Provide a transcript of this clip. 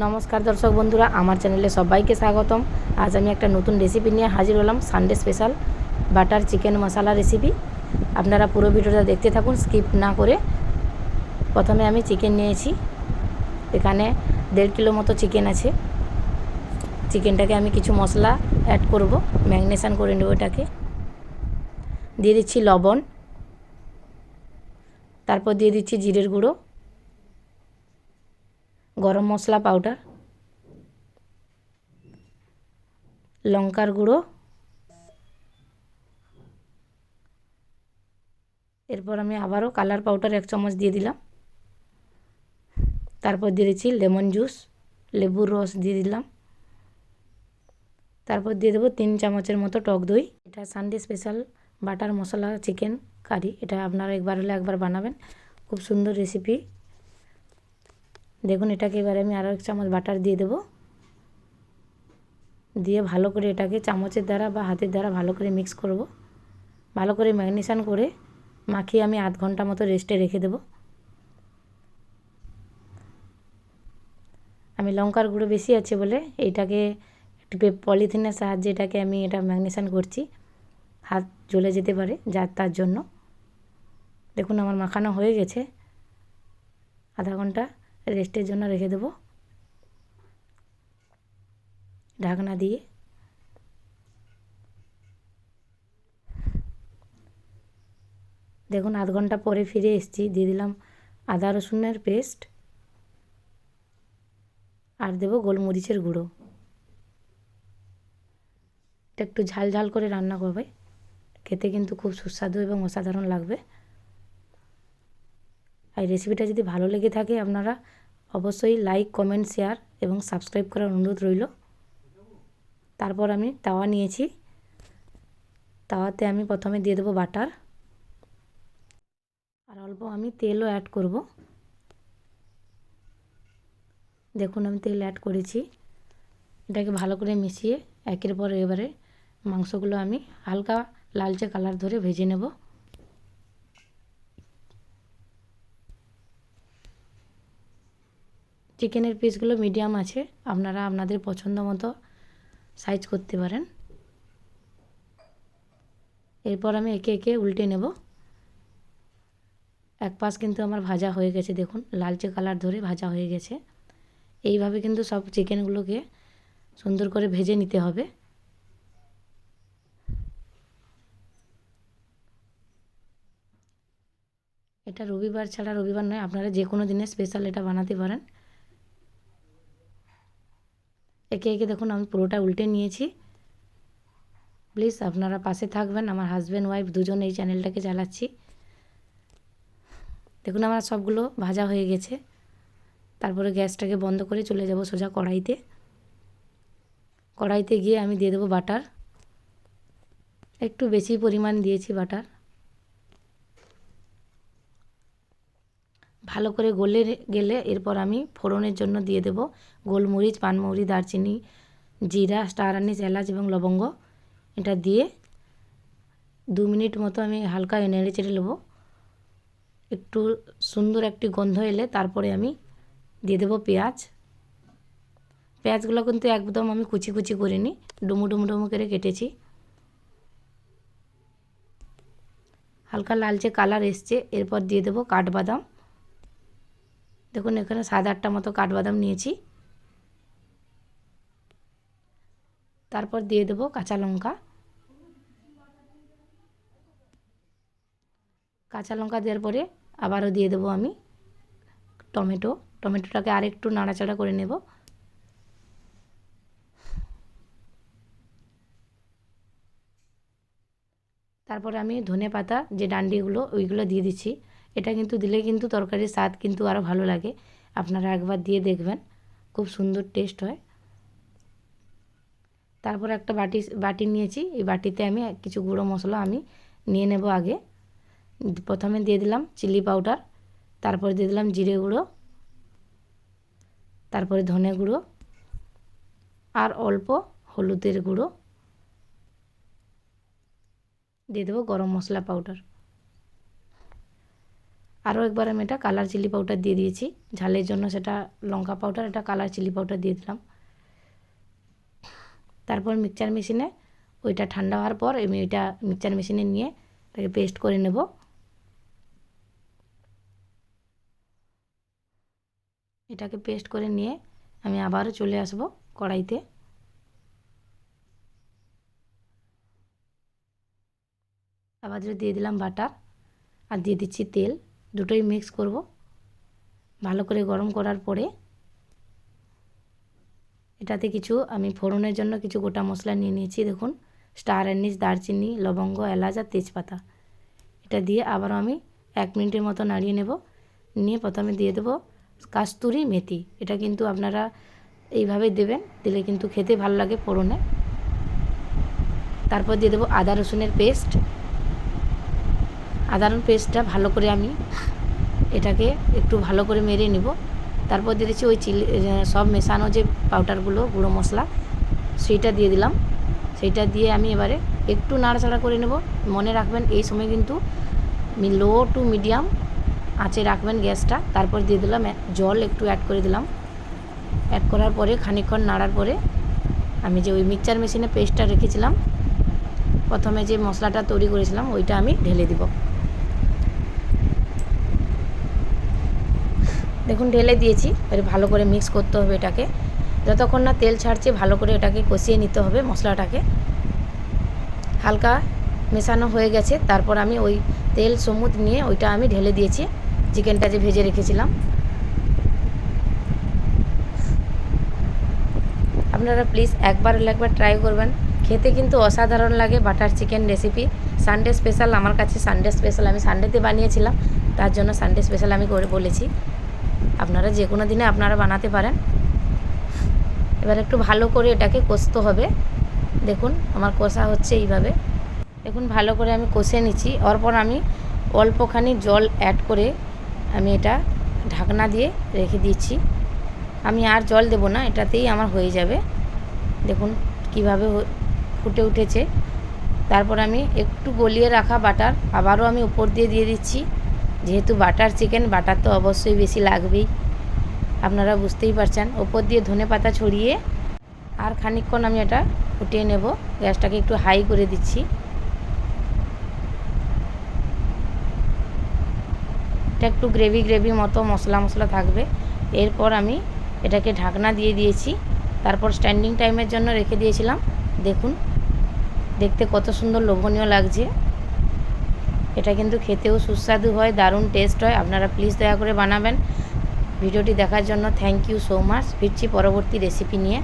নমস্কার দর্শক বন্ধুরা, আমার চ্যানেলে সবাইকে স্বাগতম। আজ আমি একটা নতুন রেসিপি নিয়ে হাজির হলাম Sunday special butter chicken masala recipe আপনারা পুরো ভিডিওটা দেখতে থাকুন স্কিপ না করে প্রথমে আমি চিকেন নিয়েছি। এখানে দেড় কিলো মতো চিকেন আছে। চিকেনটাকে আমি কিছু মশলা অ্যাড করব ম্যাগনেশান করে নেব এটাকে। দিয়ে দিচ্ছি লবণ। তারপর দিয়ে দিচ্ছি জিরের গুঁড়ো। গরম মশলা পাউডার লঙ্কার গুঁড়ো, এরপর আমি আবারও কালার পাউডার এক চামচ দিয়ে দিলাম। তারপর দিয়ে দিচ্ছি লেমন জুস লেবুর রস দিয়ে দিলাম। তারপর দিয়ে দেবো তিন চামচের মতো টক দই। এটা Sunday special butter masala chicken curry এটা আপনারা একবার হলে একবার বানাবেন। খুব সুন্দর রেসিপি দেখুন, এটাকে এবারে আমি আরও এক চামচ বাটার দিয়ে দেবো। দিয়ে ভালো করে এটাকে চামচের দ্বারা বা হাতের দ্বারা ভালো করে মিক্স করব। ভালো করে ম্যাগনেশান করে মাখিয়ে আমি আধ ঘণ্টা মতো রেস্টে রেখে দেবো। আমি লঙ্কার গুঁড়ো বেশি আছে বলে এইটাকে একটু পলিথিনের সাহায্যে এটাকে আমি এটা ম্যাগনেশান করছি। হাত জ্বলে যেতে পারে যার তার জন্য। দেখুন, আমার মাখানো হয়ে গেছে। আধা ঘণ্টা রেস্টের জন্য রেখে দেবো। ঢাকনা দিয়ে। দেখুন, আধ ঘণ্টা পরে ফিরে এসেছি। দিয়ে দিলাম আদা রসুনের পেস্ট। আর দেবো গোলমরিচের গুঁড়ো। এটা একটু ঝাল ঝাল করে রান্না করবে। খেতে কিন্তু খুব সুস্বাদু এবং অসাধারণ লাগবে। আর রেসিপিটা যদি ভালো লেগে থাকে আপনারা অবশ্যই লাইক কমেন্ট শেয়ার এবং সাবস্ক্রাইব করার অনুরোধ রইল। তারপর আমি তাওয়া নিয়েছি। তাওয়াতে আমি প্রথমে দিয়ে দেবো বাটার। আর অল্প আমি তেলও অ্যাড করব। দেখুন আমি তেল অ্যাড করেছি। এটাকে ভালো করে মিশিয়ে একের পর এবারে মাংসগুলো আমি হালকা লালচে কালার ধরে ভেজে নেব। চিকেনের পিসগুলো মিডিয়াম আছে, আপনারা আপনাদের পছন্দ মতো সাইজ করতে পারেন। এরপর আমি একে একে উল্টে নেব। এক পাশ কিন্তু আমার ভাজা হয়ে গেছে, দেখুন, লালচে কালার ধরে ভাজা হয়ে গেছে। এইভাবে কিন্তু সব চিকেনগুলোকে সুন্দর করে ভেজে নিতে হবে। এটা রবিবার ছাড়া রবিবার নয়, আপনারা যে কোনো দিনে স্পেশাল এটা বানাতে পারেন। একে একে দেখুন আমি পুরোটা উল্টে নিয়েছি। প্লিজ আপনারা পাশে থাকবেন, আমার হাজব্যান্ড ওয়াইফ দুজন এই চ্যানেলটাকে চালাচ্ছি। দেখুন আমার সবগুলো ভাজা হয়ে গেছে। তারপরে গ্যাসটাকে বন্ধ করে চলে যাব সোজা কড়াইতে। কড়াইতে গিয়ে আমি দিয়ে দেবো বাটার। একটু বেশি পরিমাণ দিয়েছি বাটার। ভালো করে গলে গেলে এরপর আমি ফোড়নের জন্য দিয়ে দেব গোলমরিচ, পানমৌরি, দারচিনি, জিরা, স্টার আনিস, এলাচ এবং লবঙ্গ। এটা দিয়ে দু মিনিট মতো আমি হালকা নেড়ে চেড়ে নেব। একটু সুন্দর একটি গন্ধ এলে তারপরে আমি দিয়ে দেবো পেঁয়াজ। পেঁয়াজগুলো কিন্তু একদম আমি কুচি কুচি করিনি, ডুমু ডুমু ডুমু করে কেটেছি। হালকা লালচে কালার এসছে, এরপর দিয়ে দেবো কাঠবাদাম। দেখুন, এখানে সাত আটটা মতো কাঠবাদাম নিয়েছি। তারপর দিয়ে দেবো কাঁচা লঙ্কা। কাঁচা লঙ্কা দেওয়ার পরে আবারও দিয়ে দেবো আমি টমেটো। টমেটোটাকে আরেকটু নাড়াচাড়া করে নেব। তারপরে আমি ধনে পাতা যে ডান্ডিগুলো, ওইগুলো দিয়ে দিচ্ছি। এটা কিন্তু দিলে কিন্তু তরকারির স্বাদ কিন্তু আরও ভালো লাগে। আপনারা একবার দিয়ে দেখবেন, খুব সুন্দর টেস্ট হয়। তারপর একটা বাটি বাটি নিয়েছি, এই বাটিতে আমি কিছু গুঁড়ো মশলা আমি নিয়ে নেব আগে। প্রথমে দিয়ে দিলাম চিলি পাউডার, তারপরে দিয়ে দিলাম জিরে গুঁড়ো, তারপরে ধনে গুঁড়ো, আর অল্প হলুদের গুঁড়ো। দিয়ে দেবো গরম মশলা পাউডার। আরও একবার আমি এটা কালার চিলি পাউডার দিয়ে দিয়েছি। ঝালের জন্য সেটা লঙ্কা পাউডার এটা কালার চিলি পাউডার দিয়ে দিলাম। তারপর মিক্সচার মেশিনে ওইটা ঠান্ডা হওয়ার পর আমি ওইটা মিক্সচার মেশিনে নিয়ে তাকে পেস্ট করে নেব। এটাকে পেস্ট করে নিয়ে আমি আবারও চলে আসব কড়াইতে। আবার দিয়ে দিলাম বাটার আর দিয়ে দিচ্ছি তেল। দুটোই মিক্স করব। ভালো করে গরম করার পরে এটাতে কিছু, আমি ফোড়নের জন্য কিছু গোটা মশলা নিয়ে নিয়েছি, দেখুন। স্টার অ্যানিস দারচিনি, লবঙ্গ, এলাচ আর তেজপাতা। এটা দিয়ে আবারও আমি এক মিনিটের মতো নাড়িয়ে নেব। নিয়ে প্রথমে দিয়ে দেবো কাস্তুরি মেথি। এটা কিন্তু আপনারা এইভাবে দেবেন, দিলে কিন্তু খেতে ভালো লাগে ফোড়নে। তারপর দিয়ে দেবো আদা রসুনের পেস্ট আদা রসুন পেস্টটা ভালো করে আমি এটাকে একটু ভালো করে মেরে নিব। তারপর দিয়ে দিচ্ছি ওই চিলি সব মেশানো যে পাউডারগুলো গুঁড়ো মশলা, সেইটা দিয়ে দিলাম। সেইটা দিয়ে আমি এবারে একটু নাড়াচাড়া করে নেব। মনে রাখবেন এই সময় কিন্তু লো টু মিডিয়াম আঁচে রাখবেন গ্যাসটা। তারপর দিয়ে দিলাম জল একটু অ্যাড করে দিলাম। অ্যাড করার পরে খানিকক্ষণ নাড়ার পরে আমি যে ওই মিক্সচার মেশিনে পেস্টটা রেখেছিলাম, প্রথমে যে মশলাটা তৈরি করেছিলাম, ওইটা আমি ঢেলে দিব। দেখুন, ঢেলে দিয়েছি। এবার ভালো করে মিক্স করতে হবে এটাকে। যতক্ষণ না তেল ছাড়ছে, ভালো করে এটাকে কষিয়ে নিতে হবে মশলাটাকে। হালকা মেশানো হয়ে গেছে। তারপর আমি ওই তেল সমুদ নিয়ে ওইটা আমি ঢেলে দিয়েছি। চিকেনটা যে ভেজে রেখেছিলাম। আপনারা প্লিজ একবার একবার ট্রাই করবেন। খেতে কিন্তু অসাধারণ লাগে butter chicken recipe Sunday special আমার কাছে সানডে স্পেশাল আমি সানডেতে বানিয়েছিলাম, তার জন্য সানডে স্পেশাল আমি করে বলেছি। আপনারা যে কোনো দিনে আপনারা বানাতে পারেন। এবার একটু ভালো করে এটাকে কষতে হবে। দেখুন, আমার কষা হচ্ছে এইভাবে। দেখুন, ভালো করে আমি কষে নিচ্ছি। অরপর আমি অল্পখানি জল অ্যাড করে আমি এটা ঢাকনা দিয়ে রেখে দিচ্ছি। আমি আর জল দেব না, এটাতেই আমার হয়ে যাবে। দেখুন, কীভাবে ফুটে উঠেছে। তারপর আমি একটু গলিয়ে রাখা বাটার আবারও আমি উপর দিয়ে দিয়ে দিচ্ছি। যেহেতু বাটার চিকেন, বাটার তো অবশ্যই বেশি লাগবেই। আপনারা বুঝতেই পারছেন। ওপর দিয়ে ধনে পাতা ছড়িয়ে আর খানিকক্ষণ আমি এটা ফুটিয়ে নেব। গ্যাসটাকে একটু হাই করে দিচ্ছি। এটা একটু গ্রেভি গ্রেভি মতো মশলা মশলা থাকবে। এরপর আমি এটাকে ঢাকনা দিয়ে দিয়েছি। তারপর স্ট্যান্ডিং টাইমের জন্য রেখে দিয়েছিলাম। দেখুন, দেখতে কত সুন্দর লোভনীয় লাগছে। এটা কিন্তু খেতেও সুস্বাদু হয়, দারুণ টেস্ট হয়। আপনারা প্লিজ দয়া করে বানাবেন। ভিডিওটি দেখার জন্য থ্যাংক ইউ সো মাচ ফিরছি পরবর্তী রেসিপি নিয়ে।